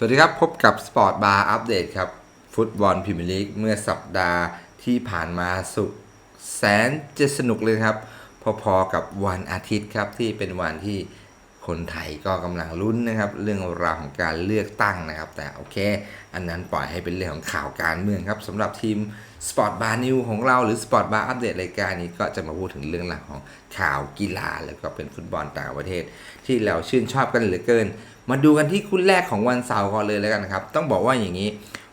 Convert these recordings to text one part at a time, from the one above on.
สวัสดีครับ พบกับ Sport Bar Update ครับ ฟุตบอลพรีเมียร์ลีกเมื่อสัปดาห์ที่ผ่านมาสุแสนจะสนุกเลยครับ พอๆกับวันอาทิตย์ครับที่เป็นวันที่คนไทยก็กำลังลุ้นนะครับ เรื่องราวของการเลือกตั้งนะครับ แต่โอเค อันนั้นปล่อยให้เป็นเรื่องของข่าวการเมืองครับสำหรับทีม Sport Bar New ของเราหรือ Sport Bar Update รายการนี้ก็จะมาพูดถึงเรื่องราวของข่าวกีฬาแล้วก็เป็นฟุตบอลต่างประเทศ ที่เราชื่นชอบกันเหลือเกิน มาดูกันที่คู่แรกของวันเสาร์ก่อนเลยแล้วกันนะครับ ต้องบอกว่าอย่างนี้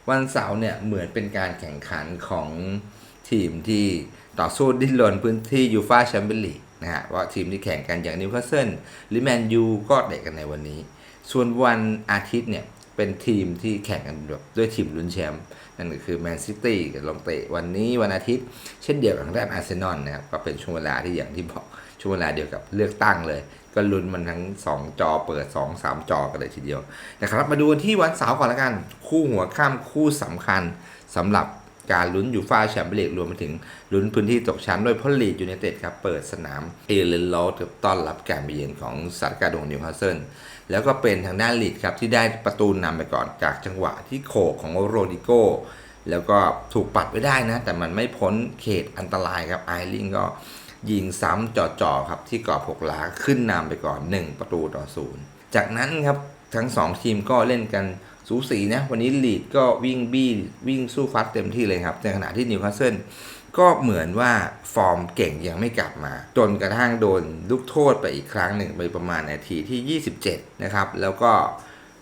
วันเสาร์เนี่ยเหมือนเป็นการแข่งขันของทีมที่ต่อสู้ดิ้นรนพื้นที่ยูฟาแชมเปี้ยนลีกนะฮะว่าทีมที่แข่งกันอย่างนิวคาสเซิลหรือแมนยูก็เด็กกันในวันนี้ ส่วนวันอาทิตย์เนี่ย เป็นทีมที่แข่งกันแบบด้วยทีมลุ้นแชมป์นั่นก็คือแมนซิตี้กับลงเตะวันนี้วันอาทิตย์ เช่นเดียวกับทางด้านอาร์เซนอลนะครับก็เป็นช่วงเวลาที่อย่างที่บอกช่วงเวลาเดียวกับเลือกตั้งเลย ก็ลุ้นมันทั้ง 2 จอเปิด 2 3 จอกันเลยทีเดียวนะครับมาดูที่วันเสาร์ก่อนแล้วกัน คู่หัวข้ามคู่สำคัญสำหรับ การลุ้นอยู่ฟ่าแชมเปี้ยนลีกรวมไปถึงลุ้นพื้นที่ตกชั้นโดยพอลลีดยูไนเต็ดครับเปิดสนามเอเลนโลดต้อนรับการไปเยือนของสัตว์กาดงนิวคาสเซิลแล้วก็เป็นทางด้านลีดครับที่ได้ประตูนำไปก่อนจากจังหวะที่โขกของโรดิโกแล้วก็ถูกปัดไว้ได้นะ แต่มันไม่พ้นเขตอันตรายครับไอริงก็ยิงซ้ำจ่อๆครับที่กรอบหกหลาขึ้นนำไปก่อน 1 ประตูต่อศูนย์ จากนั้นครับทั้ง 2 ทีมก็เล่นกันสูสีนะวันนี้ลีดก็วิ่งบี้วิ่งสู้ฟัดเต็มที่เลยครับในขณะที่นิวคาสเซิลก็เหมือนว่าฟอร์มเก่งยังไม่กลับมา จนกระทั่งโดนลูกโทษไปอีกครั้งหนึ่งไปประมาณนาทีที่ 27 นะครับ แล้วก็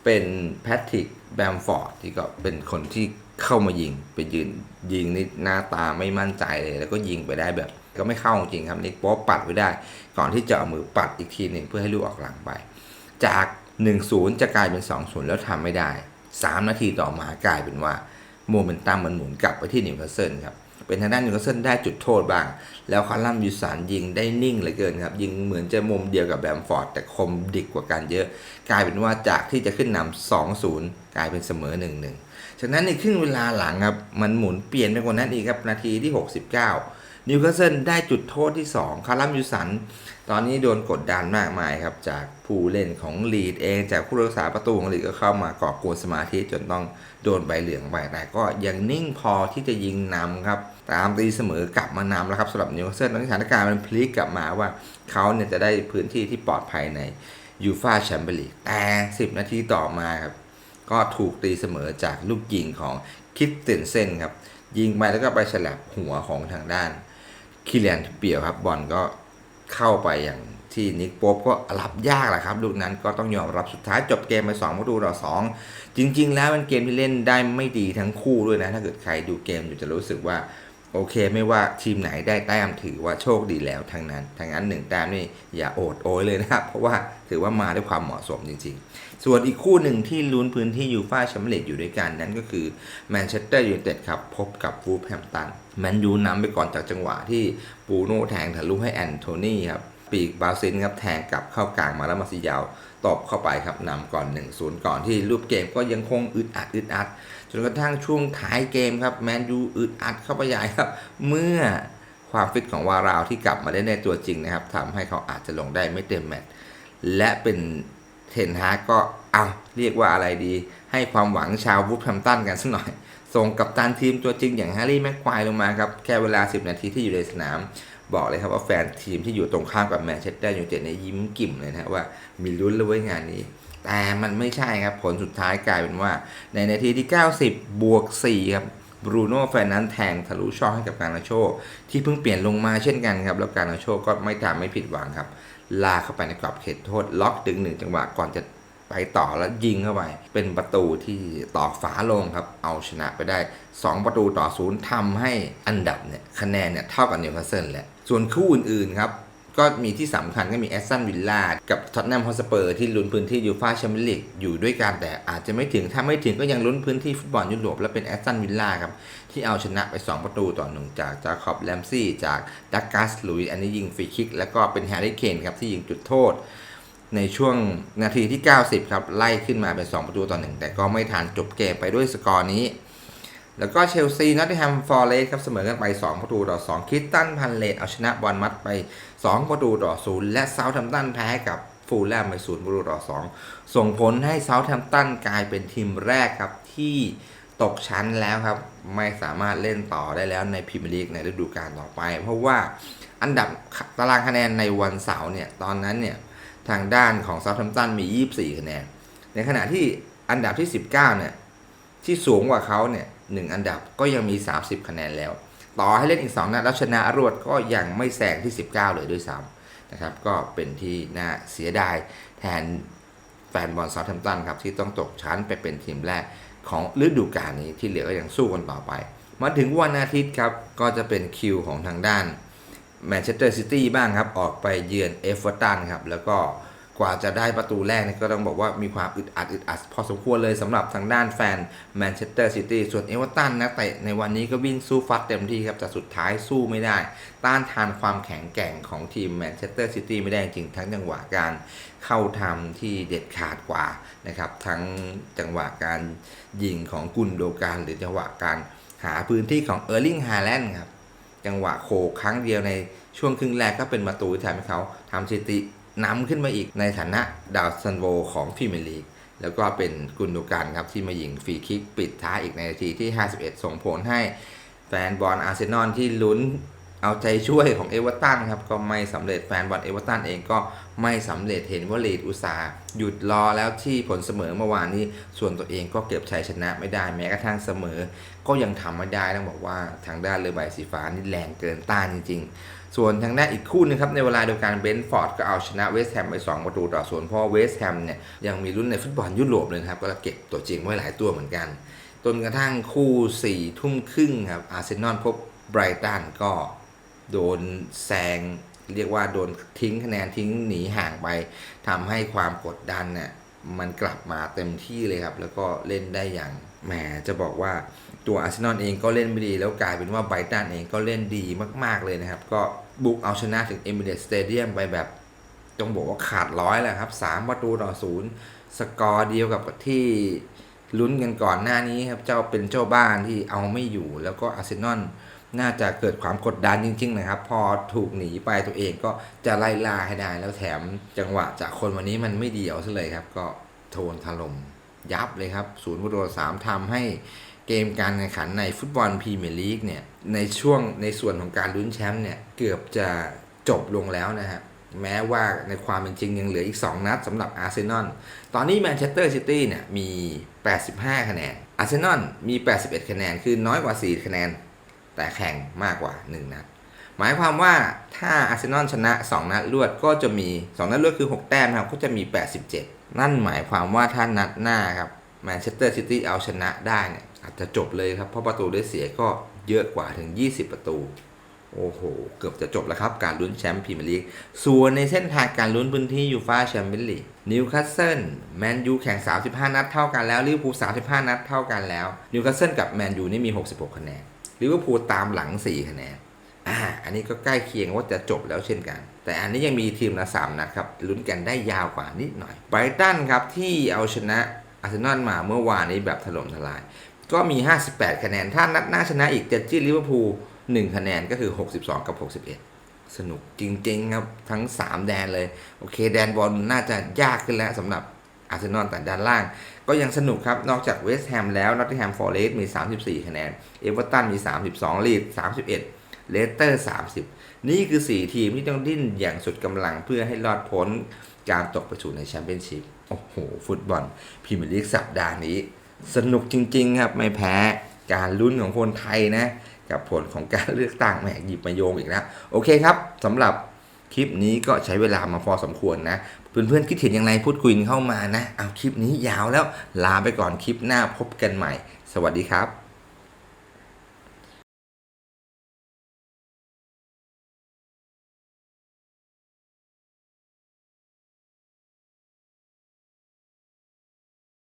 เป็นแพทริกแบมฟอร์ดที่ก็เป็นคนที่เข้ามายิงไปยืนยิงนี่หน้าตาไม่มั่นใจเลย แล้วก็ยิงไปได้แบบก็ไม่เข้าจริงครับนิกโป๊ปปัดไว้ได้ ก่อนที่จะเอามือปัดอีกทีหนึ่งเพื่อให้ลูกออกหลังไป จาก 1-0 จะกลายเป็น 2-0 แล้วทำไม่ได้ 3 นาทีต่อมากลายเป็นว่าโมเมนตัมมันหมุนกลับไปที่นิวคาสเซิลครับเป็นทางด้านนิวคาสเซิลได้จุดโทษบ้าง แล้วคาร์ลัมยูสานยิงได้นิ่งเหลือเกินครับ ยิงเหมือนจะมุมเดียวกับแบมฟอร์ดแต่คมดิกกว่ากันเยอะ กลายเป็นว่าจากที่จะขึ้นนำ2-0 กลายเป็นเสมอ 1-1 ฉะนั้นในครึ่งเวลาหลังครับมันหมุนเปลี่ยนไปกว่านั้นอีกครับนาทีที่ 69 นิวคาสเซิลได้จุดโทษที่ 2 คาร์ลัมยูสัน ตอนนี้โดนกดดันมากมายครับ จากผู้เล่นของลีดเองจากผู้รักษาประตูของลีดก็เข้ามาก่อกวนสมาธิจนต้องโดนใบเหลืองไปแต่ก็ยังนิ่งพอที่จะยิงนำครับ ตามตีเสมอกลับมานำแล้วครับสำหรับนิวคาสเซิลตอนนี้สถานการณ์มันพลิกกลับมาว่าเขาเนี่ยจะได้พื้นที่ที่ปลอดภัยในยูฟาแชมเปี้ยนลีกแต่ 10 นาทีต่อมาครับ ก็ถูกตีเสมอจากลูกยิงของคิดเตนเซนครับยิงไปแล้วก็ไปฉลับหัวของทางด้านคิเลียนเปียวครับบอลก็เข้าไปอย่างที่นิกโป๊ปก็รับยากแหละครับลูกนั้นก็ต้องยอมรับสุดท้ายจบเกมไป2ประตูต่อ2จริง ๆ แล้วเป็นเกมที่เล่นได้ไม่ดีทั้งคู่ด้วยนะ ถ้าเกิดใครดูเกมอยู่จะรู้สึกว่าโอเคไม่ว่าทีมไหนได้แต้มถือว่าโชคดีแล้วทั้งนั้นทั้งนั้นหนึ่งแต้มนี่อย่าโอดโอยเลยนะครับเพราะว่า ถือว่ามาด้วยความเหมาะสมจริงๆ ส่วนอีกคู่หนึ่งที่ลุ้นพื้นที่ยูฟ่าแชมเปี้ยนลีกอยู่ด้วยกันนั้นก็คือแมนเชสเตอร์ยูไนเต็ดครับพบกับวูฟแฮมตันแมนยูนำไปก่อนจากจังหวะที่ปูโน่แทงทะลุให้แอนโทนีครับปีกบาซิลครับแทงกลับเข้ากลางมาแล้วมาซิยาวตบเข้าไปครับนำก่อน 1-0 ก่อนที่รูปเกมก็ยังคงอึดอัดอึดอัดจนกระทั่งช่วงท้ายเกมครับแมนยูอึดอัดเข้าไปใหญ่ครับ เมื่อความฟิตของวาราวที่กลับมาได้ในตัวจริงนะครับทำให้เขาอาจจะลงได้ไม่เต็มแมตช์ และเป็นเทนฮาก็เอาเรียกว่าอะไรดี ให้ความหวังชาววูฟแฮมตันกันสักหน่อย ส่งกับตันทีมตัวจริงอย่างแฮร์รี่แม็กควายลงมาครับ แค่เวลา 10 นาทีที่อยู่ในสนาม บอกเลยครับว่าแฟนทีมที่อยู่ตรงข้ามกับแมนเชสเตอร์ยูไนเต็ดเนี่ยยิ้มกิ่มเลยนะว่ามีลุ้นเลยเว้ยงานนี้ แต่มันไม่ใช่ครับผลสุดท้ายกลายเป็นว่า ในนาทีที่ 90 บวก 4 ครับ บรูโน่แฟนนั้นแทงทะลุช่องให้กับการนาโช ที่เพิ่งเปลี่ยนลงมาเช่นกันครับ แล้วการนาโชก็ไม่ทำไม่ผิดหวังครับ ลาเข้าไปในกรอบเขตโทษ ล็อกดึงหนึ่งจังหวะก่อนจะไปต่อแล้วยิงเข้าไป เป็นประตูที่ตอกฝาลงครับ เอาชนะไปได้ 2 ประตูต่อศูนย์ทำให้อันดับเนี่ยคะแนนเนี่ยเท่ากับนิวคาสเซิลแหละส่วนคู่อื่นๆครับ ก็มีที่สำคัญก็มีแอสตันวิลล่ากับท็อตแนมฮอสเปอร์ที่ลุ้นพื้นที่ยูฟาแชมเปี้ยนลีกอยู่ด้วยกันแต่อาจจะไม่ถึงถ้าไม่ถึงก็ยังลุ้นพื้นที่ฟุตบอลยุโรปและเป็นแอสตันวิลล่าครับ ที่เอาชนะไป 2 ประตูต่อหนึ่งจากจาคอบแลมซี่จากดักกัสลุยอันนี้ยิงฟรีคิก แล้วก็เป็นแฮร์รี่เคนครับที่ยิงจุดโทษ ในช่วงนาทีที่ 90 ครับ ไล่ขึ้นมาเป็น 2 ประตูต่อหนึ่งแต่ก็ไม่ทันจบเกมไปด้วยสกอร์นี้ แล้วก็เชลซีนอตติแฮมฟอร์เรสครับเสมอกันไป 2 ประตูต่อ 2 คิตตันพันเลตเอาชนะบอลมัดไป 2 ประตูต่อ 0 และเซาท์แฮมป์ตันแพ้กับฟูลแลมไปศูนย์ประตูต่อสองส่งผลให้เซาท์แฮมป์ตันกลายเป็นทีมแรกครับที่ตกชั้นแล้วครับ ไม่สามารถเล่นต่อได้แล้วในพรีเมียร์ลีกในฤดูกาลต่อไป เพราะว่าอันดับตารางคะแนนในวันเสาร์เนี่ยตอนนั้นเนี่ยทางด้านของเซาท์แฮมป์ตันมี 24 คะแนน ในขณะที่อันดับที่ 19เนี่ยที่สูงกว่าเขาเนี่ย หนึ่งอันดับก็ยังมี 30 คะแนนแล้ว ต่อให้เล่นอีก 2นัดแล้วชนะรวดก็ยังไม่แซงที่ 19 เลยด้วยซ้ำนะครับก็เป็นที่น่าเสียดายแทนแฟนบอลเซาท์แฮมป์ตันครับที่ต้องตกชั้นไปเป็นทีมแรกของฤดูกาลนี้ที่เหลือก็ยังสู้กันต่อไป มาถึงวันอาทิตย์ครับ ก็จะเป็นคิวของทางด้านแมนเชสเตอร์ซิตี้บ้างครับ ออกไปเยือนเอฟเวอร์ตันครับ แล้วก็ กว่าจะได้ประตูแรกนี่ก็ต้องบอกว่ามีความอึดอัดอึดอัดพอสมควรเลยสำหรับทางด้านแฟนแมนเชสเตอร์ซิตี้ส่วนเอเวอร์ตันนักเตะในวันนี้ก็วิ่งสู้ฟัดเต็มที่ครับแต่สุดท้ายสู้ไม่ได้ ต้านทานความแข็งแกร่งของทีมแมนเชสเตอร์ซิตี้ไม่ได้จริงทั้งจังหวะการเข้าทำที่เด็ดขาดกว่านะครับทั้งจังหวะการยิงของกุนโดการหรือจังหวะการหาพื้นที่ของเออร์ลิงฮาแลนด์ครับจังหวะโคครั้งเดียวในช่วงครึ่งแรกก็เป็นประตูที่ทำให้เขาทำสถิติ นำขึ้นมาอีกในฐานะดาวซันโวของพรีเมียร์ลีกแล้วก็เป็นกุนดูการครับที่มายิงฟรีคิกปิดท้ายอีกในนาทีที่ 51 ส่งผลให้แฟนบอลอาร์เซนอลที่ลุ้น เอาใจช่วยของเอเวอร์ตันครับก็ไม่สำเร็จแฟนบอลเอเวอร์ตันเองก็ไม่สำเร็จเห็นว่าลีดอุตสาห์หยุดรอแล้วที่ผลเสมอเมื่อวานนี้ ส่วนตัวเองก็เก็บชัยชนะไม่ได้แม้กระทั่งเสมอ ก็ยังทำไม่ได้ต้องบอกว่าทางด้านเรือใบสีฟ้านี่แรงเกินต้านจริง ๆ ส่วนทางด้านอีกคู่หนึงครับในเวลาเดียวกันเบนฟอร์ดก็เอาชนะเวสต์แฮมไป 2 ประตูต่อศูนย์เพราะเวสต์แฮมเนี่ยยังมีรุ่นในฟุตบอลยุโรปเลยครับก็เก็บตัวจริงไว้หลายตัวเหมือนกันจนกระทั่งคู่4ทุ่มครึ่งครับอาร์เซนอลพบไบรตันก็ โดนแซงเรียกว่าโดนทิ้งคะแนนทิ้งหนีห่างไปทำให้ความกดดันเนี่ยมันกลับมาเต็มที่เลยครับ แล้วก็เล่นได้อย่างแหมจะบอกว่าตัวอาร์เซนอลเองก็เล่นไม่ดี แล้วกลายเป็นว่าไบรตันเองก็เล่นดีมาก ๆเลยนะครับ ก็บุกเอาชนะถึงเอมิเรตสเตเดียมไปแบบต้องบอกว่าขาดร้อยแล้วครับ 3 ประตูต่อศูนย์สกอร์เดียวกับที่ลุ้นกันก่อนหน้านี้ครับ เจ้าเป็นเจ้าบ้านที่เอาไม่อยู่ แล้วก็อาร์เซนอล น่าจะเกิดความกดดันจริง ๆ นะครับ พอถูกหนีไปตัวเองก็จะไล่ล่าให้ได้ แล้วแถมจังหวะจากคนวันนี้มันไม่เดียวซะเลยครับ ก็โทนถล่มยับเลยครับ ศูนย์ประตูสามทำให้เกมการแข่งขันในฟุตบอลพรีเมียร์ลีกเนี่ย ในช่วงในส่วนของการลุ้นแชมป์เนี่ย เกือบจะจบลงแล้วนะฮะแม้ว่าในความเป็นจริงยังเหลืออีก 2 นัดสำหรับอาร์เซนอล ตอนนี้แมนเชสเตอร์ซิตี้เนี่ยมี 85 คะแนน อาร์เซนอลมี 81 คะแนน คือน้อยกว่า 4 คะแนน แต่แข่งมากกว่า 1 นัด หมายความว่าถ้าอาร์เซนอลชนะ 2 นัดรวดก็จะมี 2 นัดรวดคือ 6 แต้มนะครับก็จะมี 87 นั่นหมายความว่าถ้านัดหน้าครับแมนเชสเตอร์ซิตี้เอาชนะได้เนี่ยอาจจะจบเลยครับ เพราะประตูได้เสียก็เยอะกว่าถึง 20 ประตู โอ้โห เกือบจะจบแล้วครับ การลุ้นแชมป์พรีเมียร์ลีก ส่วนในเส้นทางการลุ้นพื้นที่ยูฟาแชมเปี้ยนลีกนิวคาสเซิลแมนยูแข่ง 35 นัดเท่ากันแล้วลิเวอร์พูล35 นัดเท่ากันแล้วนิวคาสเซิลกับแมนยูนี่มี 66 คะแนน ลิเวอร์พูลตามหลัง 4 คะแนนอ่าอันนี้ก็ใกล้เคียงว่าจะจบแล้วเช่นกัน แต่อันนี้ยังมีทีมละ3นัดครับลุ้นกันได้ยาวกว่านิดหน่อยไบรตันครับที่เอาชนะอาร์เซนอลมาเมื่อวานนี้แบบถล่มทลาย ก็มี 58 คะแนน ถ้านัดหน้าชนะอีกจะจี้ลิเวอร์พูล1คะแนนก็คือ 62 กับ 61 สนุกจริงๆครับทั้ง 3 แดนเลย โอเค แดนบอลน่าจะยากขึ้นแล้วสำหรับ อาร์เซนอลแต่ด้านล่าง ก็ยังสนุกครับ นอกจากเวสต์แฮมแล้วนอตติงแฮมฟอร์เรสต์มี 34 คะแนน เอเวอร์ตันมี 32 ลีด 31 เลสเตอร์ 30 นี่คือ 4 ทีมที่ต้องดิ้นอย่างสุดกำลังเพื่อให้รอดพ้นการตกไปสู่ในแชมเปี้ยนชิพ โอ้โห ฟุตบอลพรีเมียร์ลีกสัปดาห์นี้ สนุกจริง ๆ ครับ ไม่แพ้การลุ้นของคนไทยนะ กับผลของการเลือกตั้งแหมหยิบมาโยงอีกแล้วโอเคครับสำหรับคลิปนี้ก็ใช้เวลามาพอสมควรนะ เพื่อนๆคิดเห็นอย่างไรพูดคุยเข้ามานะ เอาคลิปนี้ยาวแล้วลาไปก่อนคลิปหน้าพบกันใหม่ สวัสดีครับ